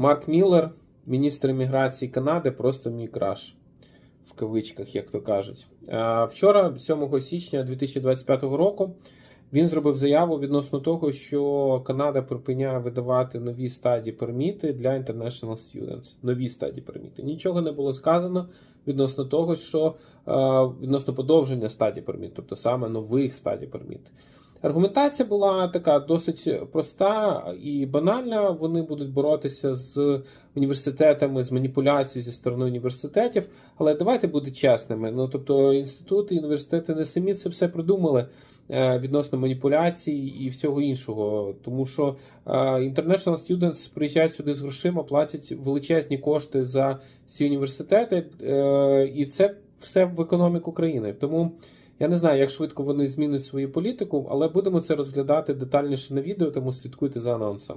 Марк Міллер, міністр імміграції Канади, просто мій краш. В кавичках, як то кажуть. Вчора, 7 січня 2025 року, він зробив заяву відносно того, що Канада припиняє видавати нові стадії перміти для International Students. Нові стадії перміти. Нічого не було сказано відносно того, що відносно подовження стадії перміт, тобто саме нових стадій перміт. Аргументація була така досить проста і банальна. Вони будуть боротися з університетами, з маніпуляцією зі сторони університетів. Але давайте бути чесними. Ну тобто, інститути і університети не самі це все придумали е, відносно маніпуляцій і всього іншого. Тому що е, International Students приїжджають сюди з грошима, платять величезні кошти за ці університети, е, і це все в економіку країни. Тому. Я не знаю, як швидко вони змінять свою політику, але будемо це розглядати детальніше на відео, тому слідкуйте за анонсом.